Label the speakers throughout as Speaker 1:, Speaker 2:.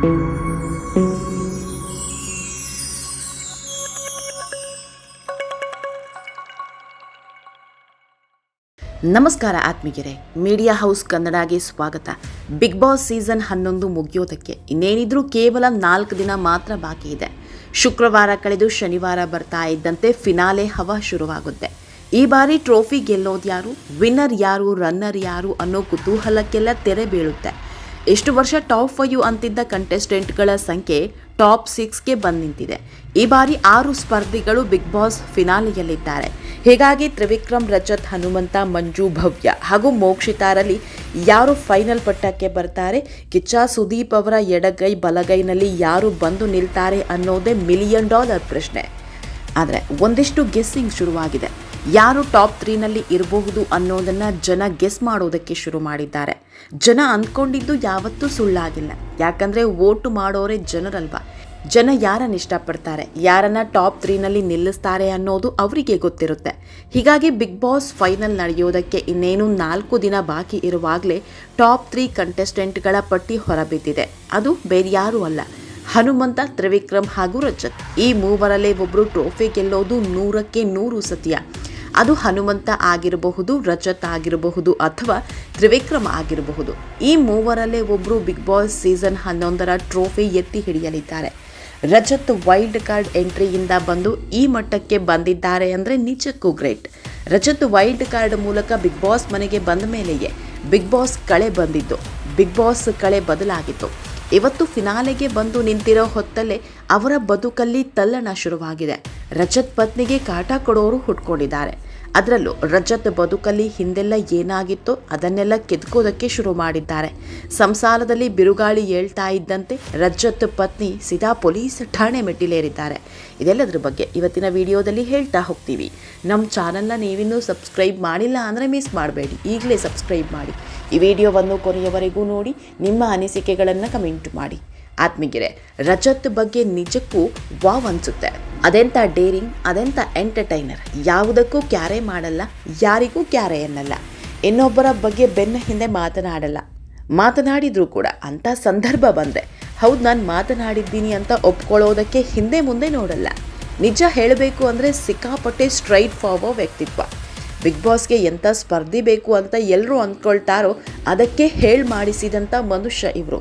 Speaker 1: ನಮಸ್ಕಾರ ಆತ್ಮೀಗೆರೆ media house ಕನ್ನಡಗೆ ಸ್ವಾಗತ. Big boss season ಹನ್ನೊಂದು ಮುಗಿಯೋದಕ್ಕೆ ಇನ್ನೇನಿದ್ರೂ ಕೇವಲ ನಾಲ್ಕು ದಿನ ಮಾತ್ರ ಬಾಕಿ ಇದೆ. ಶುಕ್ರವಾರ ಕಳೆದು ಶನಿವಾರ ಬರ್ತಾ ಇದ್ದಂತೆ ಫಿನಾಲೆ ಹವಾ ಶುರುವಾಗುತ್ತೆ. ಈ ಬಾರಿ ಟ್ರೋಫಿ ಗೆಲ್ಲೋದು ಯಾರು ವಿನ್ನರ್ ಯಾರು, ರನ್ನರ್ ಯಾರು ಅನ್ನೋ ಕುತೂಹಲಕ್ಕೆಲ್ಲ ತೆರೆ ಬೀಳುತ್ತೆ. ಎಷ್ಟು ವರ್ಷ ಟಾಪ್ ಫೈವ್ ಅಂತಿದ್ದ ಕಂಟೆಸ್ಟೆಂಟ್ಗಳ ಸಂಖ್ಯೆ ಟಾಪ್ ಸಿಕ್ಸ್ಗೆ ಬಂದು ನಿಂತಿದೆ. ಈ ಬಾರಿ ಆರು ಸ್ಪರ್ಧಿಗಳು ಬಿಗ್ ಬಾಸ್ ಫಿನಾಲೆಯಲ್ಲಿದ್ದಾರೆ. ಹೀಗಾಗಿ ತ್ರಿವಿಕ್ರಮ್, ರಜತ್, ಹನುಮಂತ, ಮಂಜು, ಭವ್ಯ ಹಾಗೂ ಮೋಕ್ಷಿತಾರಲ್ಲಿ ಯಾರು ಫೈನಲ್ ಪಟ್ಟಕ್ಕೆ ಬರ್ತಾರೆ? ಕಿಚ್ಚ, ಸುದೀಪ್ ಅವರ ಎಡಗೈ ಬಲಗೈನಲ್ಲಿ ಯಾರು ಬಂದು ನಿಲ್ತಾರೆ ಅನ್ನೋದೇ ಮಿಲಿಯನ್ ಡಾಲರ್ ಪ್ರಶ್ನೆ. ಆದರೆ ಒಂದಿಷ್ಟು ಗೆಸ್ಸಿಂಗ್ ಶುರುವಾಗಿದೆ. ಯಾರು ಟಾಪ್ ತ್ರೀನಲ್ಲಿ ಇರಬಹುದು ಅನ್ನೋದನ್ನು ಜನ ಗೆಸ್ ಮಾಡೋದಕ್ಕೆ ಶುರು ಮಾಡಿದ್ದಾರೆ. ಜನ ಅಂದ್ಕೊಂಡಿದ್ದು ಯಾವತ್ತೂ ಸುಳ್ಳಾಗಿಲ್ಲ. ಯಾಕಂದರೆ ವೋಟು ಮಾಡೋರೇ ಜನರಲ್ವ? ಜನ ಯಾರನ್ನು ಇಷ್ಟಪಡ್ತಾರೆ? ಯಾರನ್ನ ಟಾಪ್ ತ್ರೀನಲ್ಲಿ ನಿಲ್ಲಿಸ್ತಾರೆ ಅನ್ನೋದು ಅವರಿಗೆ ಗೊತ್ತಿರುತ್ತೆ. ಹೀಗಾಗಿ ಬಿಗ್ ಬಾಸ್ ಫೈನಲ್ ನಡೆಯೋದಕ್ಕೆ ಇನ್ನೇನು ನಾಲ್ಕು ದಿನ ಬಾಕಿ ಇರುವಾಗಲೇ ಟಾಪ್ ತ್ರೀ ಕಂಟೆಸ್ಟೆಂಟ್ಗಳ ಪಟ್ಟಿ ಹೊರಬಿದ್ದಿದೆ. ಅದು ಬೇರ್ಯಾರೂ ಅಲ್ಲ, ಹನುಮಂತ, ತ್ರಿವಿಕ್ರಮ್ ಹಾಗೂ ರಜತ್. ಈ ಮೂವರಲ್ಲೇ ಒಬ್ಬರು ಟ್ರೋಫಿ ಗೆಲ್ಲೋದು ನೂರಕ್ಕೆ ನೂರು ಸತ್ಯ. ಅದು ಹನುಮಂತ ಆಗಿರಬಹುದು, ರಜತ್ ಆಗಿರಬಹುದು ಅಥವಾ ತ್ರಿವಿಕ್ರಮ ಆಗಿರಬಹುದು. ಈ ಮೂವರಲ್ಲೇ ಒಬ್ಬರು ಬಿಗ್ ಬಾಸ್ ಸೀಸನ್ ಹನ್ನೊಂದರ ಟ್ರೋಫಿ ಎತ್ತಿ ಹಿಡಿಯಲಿದ್ದಾರೆ. ರಜತ್ ವೈಲ್ಡ್ ಕಾರ್ಡ್ ಎಂಟ್ರಿಯಿಂದ ಬಂದು ಈ ಮಟ್ಟಕ್ಕೆ ಬಂದಿದ್ದಾರೆ ಅಂದರೆ ನಿಜಕ್ಕೂ ಗ್ರೇಟ್ ರಜತ್ ವೈಲ್ಡ್ ಕಾರ್ಡ್ ಮೂಲಕ ಬಿಗ್ ಬಾಸ್ ಮನೆಗೆ ಬಂದ ಮೇಲೆಯೇ ಬಿಗ್ ಬಾಸ್ ಕಳೆ ಬಂದಿದ್ದು ಬಿಗ್ ಬಾಸ್ ಕಳೆ ಬದಲಾಗಿತ್ತು. ಇವತ್ತು ಫಿನಾಲೆಗೆ ಬಂದು ನಿಂತಿರೋ ಹೊತ್ತಲ್ಲೇ ಅವರ ಬದುಕಲ್ಲಿ ತಲ್ಲಣ ಶುರುವಾಗಿದೆ. ರಜತ್ ಪತ್ನಿಗೆ ಕಾಟ ಕೊಡೋರು ಹುಟ್ಕೊಂಡಿದ್ದಾರೆ ಅದರಲ್ಲೂ ರಜತ್ ಬದುಕಲ್ಲಿ ಹಿಂದೆಲ್ಲ ಏನಾಗಿತ್ತೋ ಅದನ್ನೆಲ್ಲ ಕೆದ್ಕೋದಕ್ಕೆ ಶುರು ಮಾಡಿದ್ದಾರೆ. ಸಂಸಾರದಲ್ಲಿ ಬಿರುಗಾಳಿ ಏಳ್ತಾ ಇದ್ದಂತೆ ರಜತ್ ಪತ್ನಿ ಸಿದಾ ಪೊಲೀಸ್ ಠಾಣೆ ಮೆಟ್ಟಿಲೇರಿದ್ದಾರೆ. ಇದೆಲ್ಲದರ ಬಗ್ಗೆ ಇವತ್ತಿನ ವಿಡಿಯೋದಲ್ಲಿ ಹೇಳ್ತಾ ಹೋಗ್ತೀವಿ. ನಮ್ಮ ಚಾನಲ್ನ ನೀವಿನ್ನೂ ಸಬ್ಸ್ಕ್ರೈಬ್ ಮಾಡಿಲ್ಲ ಅಂದರೆ ಮಿಸ್ ಮಾಡಬೇಡಿ. ಈಗಲೇ ಸಬ್ಸ್ಕ್ರೈಬ್ ಮಾಡಿ. ಈ ವಿಡಿಯೋವನ್ನು ಕೊನೆಯವರೆಗೂ ನೋಡಿ, ನಿಮ್ಮ ಅನಿಸಿಕೆಗಳನ್ನು ಕಮೆಂಟ್ ಮಾಡಿ. ಆತ್ಮೀಗೆರೆ ರಜತ್ ಬಗ್ಗೆ ನಿಜಕ್ಕೂ ವಾವ್ ಅನಿಸುತ್ತೆ. ಅದೆಂಥ ಡೇರಿಂಗ್ ಅದೆಂಥ ಎಂಟರ್ಟೈನರ್ ಯಾವುದಕ್ಕೂ ಕ್ಯಾರೆ ಮಾಡಲ್ಲ, ಯಾರಿಗೂ ಕ್ಯಾರೆ ಎನ್ನಲ್ಲ ಇನ್ನೊಬ್ಬರ ಬಗ್ಗೆ ಬೆನ್ನ ಹಿಂದೆ ಮಾತನಾಡಲ್ಲ. ಮಾತನಾಡಿದರೂ ಕೂಡ ಅಂಥ ಸಂದರ್ಭ ಬಂದೆ. ಹೌದು, ನಾನು ಮಾತನಾಡಿದ್ದೀನಿ ಅಂತ ಒಪ್ಕೊಳ್ಳೋದಕ್ಕೆ ಹಿಂದೆ ಮುಂದೆ ನೋಡಲ್ಲ. ನಿಜ ಹೇಳಬೇಕು ಅಂದರೆ ಸಿಕ್ಕಾಪಟ್ಟೆ ಸ್ಟ್ರೈಟ್ ಫಾರ್ವರ್ಡ್ ವ್ಯಕ್ತಿತ್ವ. ಬಿಗ್ ಬಾಸ್ಗೆ ಎಂಥ ಸ್ಪರ್ಧಿ ಬೇಕು ಅಂತ ಎಲ್ಲರೂ ಅಂದ್ಕೊಳ್ತಾರೋ, ಅದಕ್ಕೆ ಹೇಳಿ ಮಾಡಿಸಿದಂಥ ಮನುಷ್ಯ ಇವರು.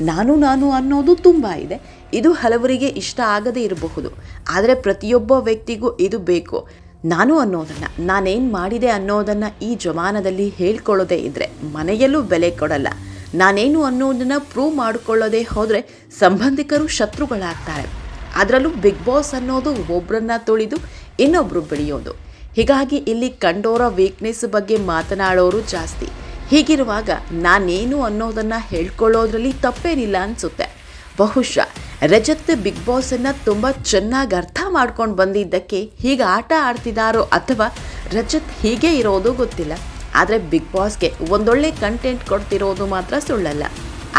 Speaker 1: ನಾನು ನಾನು ಅನ್ನೋದು ತುಂಬ ಇದೆ. ಇದು ಹಲವರಿಗೆ ಇಷ್ಟ ಆಗದೇ ಇರಬಹುದು. ಆದರೆ ಪ್ರತಿಯೊಬ್ಬ ವ್ಯಕ್ತಿಗೂ ಇದು ಬೇಕು. ನಾನು ಅನ್ನೋದನ್ನು, ನಾನೇನು ಮಾಡಿದೆ ಅನ್ನೋದನ್ನು ಈ ಜಮಾನದಲ್ಲಿ ಹೇಳ್ಕೊಳ್ಳೋದೇ ಇದ್ದರೆ ಮನೆಯಲ್ಲೂ ಬೆಲೆ ಕೊಡಲ್ಲ. ನಾನೇನು ಅನ್ನೋದನ್ನು ಪ್ರೂವ್ ಮಾಡಿಕೊಳ್ಳೋದೇ ಹೋದರೆ ಸಂಬಂಧಿಕರು ಶತ್ರುಗಳಾಗ್ತಾರೆ. ಅದರಲ್ಲೂ ಬಿಗ್ ಬಾಸ್ ಅನ್ನೋದು ಒಬ್ಬರನ್ನ ತುಳಿದು ಇನ್ನೊಬ್ಬರು ಬೆಳೆಯೋದು. ಹೀಗಾಗಿ ಇಲ್ಲಿ ಕಂಡೋರ ವೀಕ್ನೆಸ್ ಬಗ್ಗೆ ಮಾತನಾಡೋರು ಜಾಸ್ತಿ. ಹೀಗಿರುವಾಗ ನಾನೇನು ಅನ್ನೋದನ್ನು ಹೇಳ್ಕೊಳ್ಳೋದ್ರಲ್ಲಿ ತಪ್ಪೇನಿಲ್ಲ ಅನಿಸುತ್ತೆ. ಬಹುಶಃ ರಜತ್ ಬಿಗ್ ಬಾಸನ್ನು ತುಂಬ ಚೆನ್ನಾಗಿ ಅರ್ಥ ಮಾಡ್ಕೊಂಡು ಬಂದಿದ್ದಕ್ಕೆ ಹೀಗೆ ಆಟ ಆಡ್ತಿದ್ದಾರೋ ಅಥವಾ ರಜತ್ ಹೀಗೆ ಇರೋದು ಗೊತ್ತಿಲ್ಲ. ಆದರೆ ಬಿಗ್ ಬಾಸ್ಗೆ ಒಂದೊಳ್ಳೆ ಕಂಟೆಂಟ್ ಕೊಡ್ತಿರೋದು ಮಾತ್ರ ಸುಳ್ಳಲ್ಲ.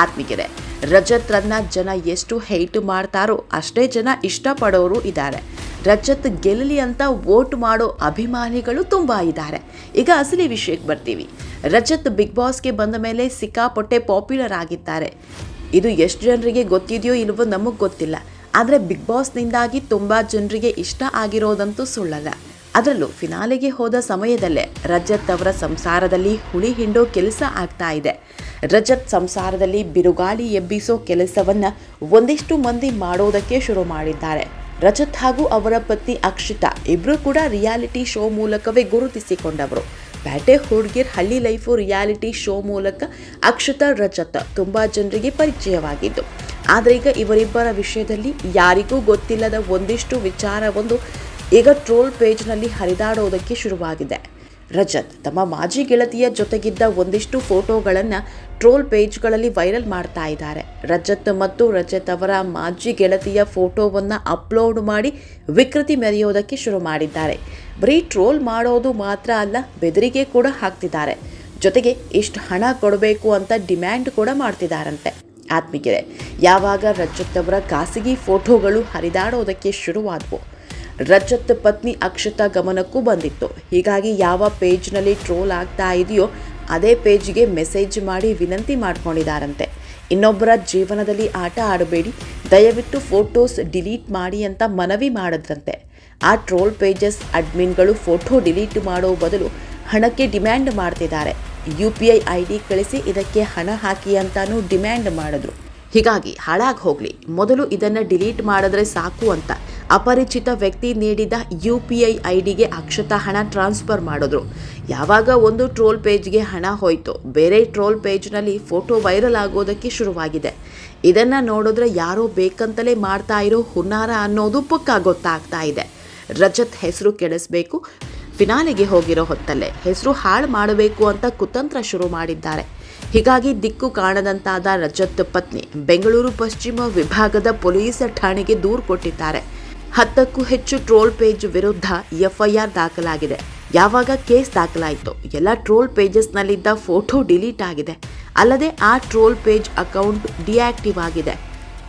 Speaker 1: ಆತ್ಮಿಗೆರೆ ರಜತ್ರನ್ನ ಜನ ಎಷ್ಟು ಹೈಟ್ ಮಾಡ್ತಾರೋ ಅಷ್ಟೇ ಜನ ಇಷ್ಟಪಡೋರು ಇದ್ದಾರೆ ರಜತ್ ಗೆಲ್ಲಲಿ ಅಂತ ವೋಟ್ ಮಾಡೋ ಅಭಿಮಾನಿಗಳು ತುಂಬ ಇದ್ದಾರೆ. ಈಗ ಅಸಲಿ ವಿಷಯಕ್ಕೆ ಬರ್ತೀವಿ. ರಜತ್ ಬಿಗ್ ಬಾಸ್ಗೆ ಬಂದ ಮೇಲೆ ಸಿಕ್ಕಾಪಟ್ಟೆ ಪಾಪ್ಯುಲರ್ ಆಗಿದ್ದಾರೆ. ಇದು ಎಷ್ಟು ಜನರಿಗೆ ಗೊತ್ತಿದೆಯೋ ಇಲ್ವೋ ನಮಗೆ ಗೊತ್ತಿಲ್ಲ. ಆದರೆ ಬಿಗ್ ಬಾಸ್ನಿಂದಾಗಿ ತುಂಬ ಜನರಿಗೆ ಇಷ್ಟ ಆಗಿರೋದಂತೂ ಸುಳ್ಳಲ್ಲ. ಅದರಲ್ಲೂ ಫಿನಾಲೆಗೆ ಹೋದ ಸಮಯದಲ್ಲೇ ರಜತ್ ಅವರ ಸಂಸಾರದಲ್ಲಿ ಹುಳಿ ಹಿಂಡೋ ಕೆಲಸ ಆಗ್ತಾ ಇದೆ. ರಜತ್ ಸಂಸಾರದಲ್ಲಿ ಬಿರುಗಾಳಿ ಎಬ್ಬಿಸೋ ಕೆಲಸವನ್ನು ಒಂದಿಷ್ಟು ಮಂದಿ ಮಾಡೋದಕ್ಕೆ ಶುರು ಮಾಡಿದ್ದಾರೆ. ರಜತ್ ಹಾಗೂ ಅವರ ಪತ್ನಿ ಅಕ್ಷಿತಾ ಇಬ್ಬರೂ ಕೂಡ ರಿಯಾಲಿಟಿ ಶೋ ಮೂಲಕವೇ ಗುರುತಿಸಿಕೊಂಡವರು. ಬ್ಯಾಟೆ ಹುಡ್ಗಿರ್ ಹಳ್ಳಿ ಲೈಫು ರಿಯಾಲಿಟಿ ಶೋ ಮೂಲಕ ಅಕ್ಷತಾ, ರಜತ ತುಂಬ ಜನರಿಗೆ ಪರಿಚಯವಾಗಿದ್ದು, ಆದರೆ ಈಗ ಇವರಿಬ್ಬರ ವಿಷಯದಲ್ಲಿ ಯಾರಿಗೂ ಗೊತ್ತಿಲ್ಲದ ಒಂದಿಷ್ಟು ವಿಚಾರವೊಂದು ಈಗ ಟ್ರೋಲ್ ಪೇಜ್ನಲ್ಲಿ ಹರಿದಾಡೋದಕ್ಕೆ ಶುರುವಾಗಿದೆ. ರಜತ್. ತಮ್ಮ ಮಾಜಿ ಗೆಳತಿಯ ಜೊತೆಗಿದ್ದ ಒಂದಿಷ್ಟು ಫೋಟೋಗಳನ್ನು ಟ್ರೋಲ್ ಪೇಜ್ಗಳಲ್ಲಿ ವೈರಲ್ ಮಾಡ್ತಾ ಇದ್ದಾರೆ. ರಜತ್ ಮತ್ತು ರಜತ್ ಅವರ ಮಾಜಿ ಗೆಳತಿಯ ಫೋಟೋವನ್ನು ಅಪ್ಲೋಡ್ ಮಾಡಿ ವಿಕೃತಿ ಮೆರೆಯೋದಕ್ಕೆ ಶುರು ಮಾಡಿದ್ದಾರೆ. ಬರೀ ಟ್ರೋಲ್ ಮಾಡೋದು ಮಾತ್ರ ಅಲ್ಲ, ಬೆದರಿಕೆ ಕೂಡ ಹಾಕ್ತಿದ್ದಾರೆ. ಜೊತೆಗೆ ಇಷ್ಟು ಹಣ ಕೊಡಬೇಕು ಅಂತ ಡಿಮ್ಯಾಂಡ್ ಕೂಡ ಮಾಡ್ತಿದ್ದಾರಂತೆ ಆತ್ಮೀಗೆರೆ ಯಾವಾಗ ರಜತ್ ಅವರ ಖಾಸಗಿ ಫೋಟೋಗಳು ಹರಿದಾಡೋದಕ್ಕೆ ಶುರುವಾದವು ರಜತ್ ಪತ್ನಿ ಅಕ್ಷತಾ ಗಮನಕ್ಕೂ ಬಂದಿತ್ತು. ಹೀಗಾಗಿ ಯಾವ ಪೇಜ್ನಲ್ಲಿ ಟ್ರೋಲ್ ಆಗ್ತಾ ಇದೆಯೋ ಅದೇ ಪೇಜ್ಗೆ ಮೆಸೇಜ್ ಮಾಡಿ ವಿನಂತಿ ಮಾಡ್ಕೊಂಡಿದ್ದಾರಂತೆ. ಇನ್ನೊಬ್ಬರ ಜೀವನದಲ್ಲಿ ಆಟ ಆಡಬೇಡಿ, ದಯವಿಟ್ಟು ಫೋಟೋಸ್ ಡಿಲೀಟ್ ಮಾಡಿ ಅಂತ ಮನವಿ ಮಾಡಿದ್ರಂತೆ. ಆ ಟ್ರೋಲ್ ಪೇಜಸ್ ಅಡ್ಮಿನ್ಗಳು ಫೋಟೋ ಡಿಲೀಟ್ ಮಾಡೋ ಬದಲು ಹಣಕ್ಕೆ ಡಿಮ್ಯಾಂಡ್ ಮಾಡ್ತಿದ್ದಾರೆ. U P I I D ಕಳಿಸಿ ಇದಕ್ಕೆ ಹಣ ಹಾಕಿ ಅಂತಾನೂ ಡಿಮ್ಯಾಂಡ್ ಮಾಡಿದ್ರು. ಹೀಗಾಗಿ ಹಾಳಾಗಿ ಹೋಗಲಿ, ಮೊದಲು ಇದನ್ನು ಡಿಲೀಟ್ ಮಾಡಿದ್ರೆ ಸಾಕು ಅಂತ ಅಪರಿಚಿತ ವ್ಯಕ್ತಿ ನೀಡಿದ ಯು ಪಿ ಐ ಐ ಡಿಗೆ ಅಕ್ಷತ ಹಣ ಟ್ರಾನ್ಸ್ಫರ್ ಮಾಡಿದ್ರು. ಯಾವಾಗ ಒಂದು ಟ್ರೋಲ್ ಪೇಜ್ಗೆ ಹಣ ಹೋಯಿತು, ಬೇರೆ ಟ್ರೋಲ್ ಪೇಜ್ನಲ್ಲಿ ಫೋಟೋ ವೈರಲ್ ಆಗೋದಕ್ಕೆ ಶುರುವಾಗಿದೆ. ಇದನ್ನು ನೋಡಿದ್ರೆ ಯಾರೋ ಬೇಕಂತಲೇ ಮಾಡ್ತಾ ಇರೋ ಹುನ್ನಾರ ಅನ್ನೋದು ಪಕ್ಕಾ ಗೊತ್ತಾಗ್ತಾ ಇದೆ. ರಜತ್ ಹೆಸರು ಕೆಡಿಸ್ಬೇಕು, ಫಿನಾಲೆಗೆ ಹೋಗಿರೋ ಹೊತ್ತಲ್ಲೇ ಹೆಸರು ಹಾಳು ಮಾಡಬೇಕು ಅಂತ ಕುತಂತ್ರ ಶುರು ಮಾಡಿದ್ದಾರೆ. ಹೀಗಾಗಿ ದಿಕ್ಕು ಕಾಣದಂತಾದ ರಜತ್ ಪತ್ನಿ, ಬೆಂಗಳೂರು ಪಶ್ಚಿಮ ವಿಭಾಗದ ಪೊಲೀಸ್ ಠಾಣೆಗೆ ದೂರು ಕೊಟ್ಟಿದ್ದಾರೆ. ಹತ್ತಕ್ಕೂ ಹೆಚ್ಚು ಟ್ರೋಲ್ ಪೇಜ್ ವಿರುದ್ಧ ಎಫ್ಐಆರ್ ದಾಖಲಾಗಿದೆ. ಯಾವಾಗ ಕೇಸ್ ದಾಖಲಾಯಿತು ಎಲ್ಲ ಟ್ರೋಲ್ ಪೇಜಸ್ನಲ್ಲಿದ್ದ ಫೋಟೋ ಡಿಲೀಟ್ ಆಗಿದೆ. ಅಲ್ಲದೆ ಆ ಟ್ರೋಲ್ ಪೇಜ್ ಅಕೌಂಟ್ ಡಿಆಕ್ಟಿವ್ ಆಗಿದೆ.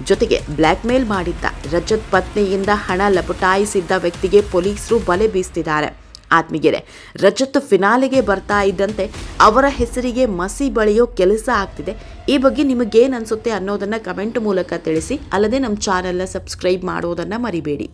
Speaker 1: ಜೊತೆಗೆ ಬ್ಲ್ಯಾಕ್ ಮೇಲ್ ಮಾಡಿದ್ದ ರಜತ್ ಪತ್ನಿಯಿಂದ ಹಣ ಲಪಟಾಯಿಸಿದ್ದ ವ್ಯಕ್ತಿಗೆ ಪೊಲೀಸರು ಬಲೆ ಬೀಸ್ತಿದ್ದಾರೆ. ಆತ್ಮೀಗೆರೆ ರಜತ್ ಫಿನಾಲೆಗೆ ಬರ್ತಾ ಇದ್ದಂತೆ ಅವರ ಹೆಸರಿಗೆ ಮಸಿ ಬಳಿಯೋ ಕೆಲಸ ಆಗ್ತಿದೆ. ಈ ಬಗ್ಗೆ ನಿಮಗೇನು ಅನಿಸುತ್ತೆ ಅನ್ನೋದನ್ನು ಕಮೆಂಟ್ ಮೂಲಕ ತಿಳಿಸಿ. ಅಲ್ಲದೆ ನಮ್ಮ ಚಾನೆಲ್ನ ಸಬ್ಸ್ಕ್ರೈಬ್ ಮಾಡೋದನ್ನು ಮರಿಬೇಡಿ.